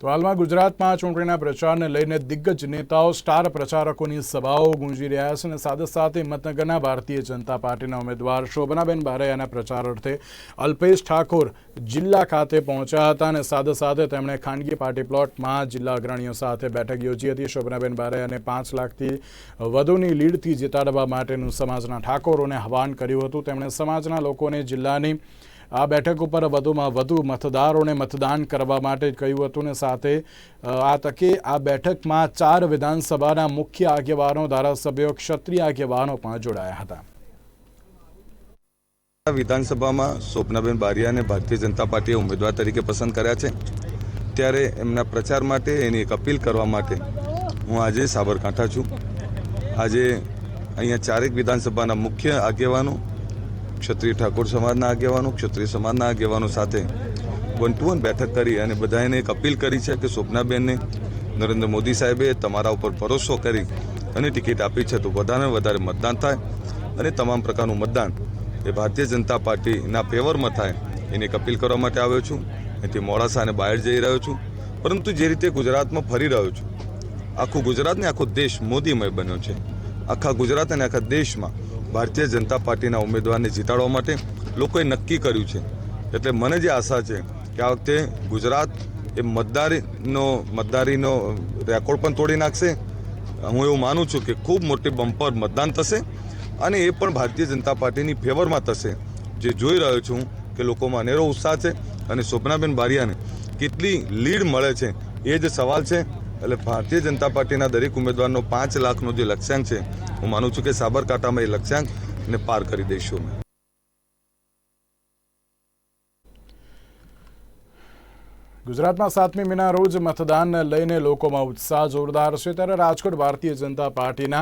તો હાલમાં ગુજરાતમાં ચૂંટણીના પ્રચારને લઈને દિગ્ગજ નેતાઓ, સ્ટાર પ્રચારકોની સભાઓ ગુંજી રહ્યા છે અને સાથે સાથે હિંમતનગરના ભારતીય જનતા પાર્ટીના ઉમેદવાર શોભનાબેન બારૈયાના પ્રચાર અર્થે અલ્પેશ ઠાકોર જિલ્લા ખાતે પહોંચ્યા હતા અને સાથે સાથે તેમણે ખાનગી પાર્ટી પ્લોટમાં જિલ્લા અગ્રણીઓ સાથે બેઠક યોજી હતી. શોભનાબેન બારૈયાને પાંચ લાખથી વધુની લીડથી જીતાડવા માટેનું સમાજના ઠાકોરોને આહવાન કર્યું હતું. તેમણે સમાજના લોકોને જિલ્લાની આ બેઠક ઉપર વધુમાં વધુ મતદારોને મતદાન કરવા માટે કહ્યું હતું ને સાથે આ તકે આ બેઠકમાં ચાર વિધાનસભાના મુખ્ય આગેવાનો, ધારાસભ્યો, ક્ષત્રિય આગેવાનો પણ જોડાયા હતા. વિધાનસભામાં સ્વપ્નાબેન બારિયાને ભારતીય જનતા પાર્ટીએ ઉમેદવાર તરીકે પસંદ કર્યા છે. ત્યારે એમના પ્રચાર માટે એની એક અપીલ કરવા માટે હું આજે સાબરકાંઠા છું. આજે અહીંયા ચારેક વિધાનસભાના મુખ્ય આગેવાનો ક્ષત્રિય ઠાકોર સમાજના આગેવાનો, ક્ષત્રિય સમાજના આગેવાનો સાથે વન ટુ વન બેઠક કરી અને બધાને એક અપીલ કરી છે કે સ્વપ્નાબેનને નરેન્દ્ર મોદી સાહેબે તમારા ઉપર ભરોસો કરી અને ટિકિટ આપી છે તો વધારે વધારે મતદાન થાય અને તમામ પ્રકારનું મતદાન એ ભારતીય જનતા પાર્ટીના ફેવરમાં થાય એની એક અપીલ કરવા માટે આવ્યો છું. એથી મોડાસા અને બહાર જઈ રહ્યો છું. પરંતુ જે રીતે ગુજરાતમાં ફરી રહ્યો છું. આખું ગુજરાતને આખો દેશ મોદીમય બન્યો છે. આખા ગુજરાત અને આખા દેશમાં ભારતીય જનતા પાર્ટીના ઉમેદવારને જીતાડવા માટે લોકોએ નક્કી કર્યું છે. એટલે મને જે આશા છે કે આ વખતે ગુજરાત એ મતદારીનો મતદારીનો રેકોર્ડ પણ તોડી નાખશે. હું એવું માનું છું કે ખૂબ મોટી બમ્પર મતદાન થશે અને એ પણ ભારતીય જનતા પાર્ટીની ફેવરમાં થશે. જે જોઈ રહ્યો છું કે લોકોમાં અનેરો ઉત્સાહ છે અને શોભનાબેન બારિયાને કેટલી લીડ મળે છે એ જ સવાલ છે. એટલે ભારતીય જનતા પાર્ટીના દરેક ઉમેદવારનો પાંચ લાખનો જે લક્ષ્યાંક છે, હું માનું છું કે સાબરકાંઠામાં એ લક્ષ્યાંકને પાર કરી દઈશું અમે. ગુજરાતમાં સાતમી મીના રોજ મતદાન લઈને લોકોમાં ઉત્સાહ જોરદાર છે, ત્યારે રાજકોટ ભારતીય જનતા પાર્ટીના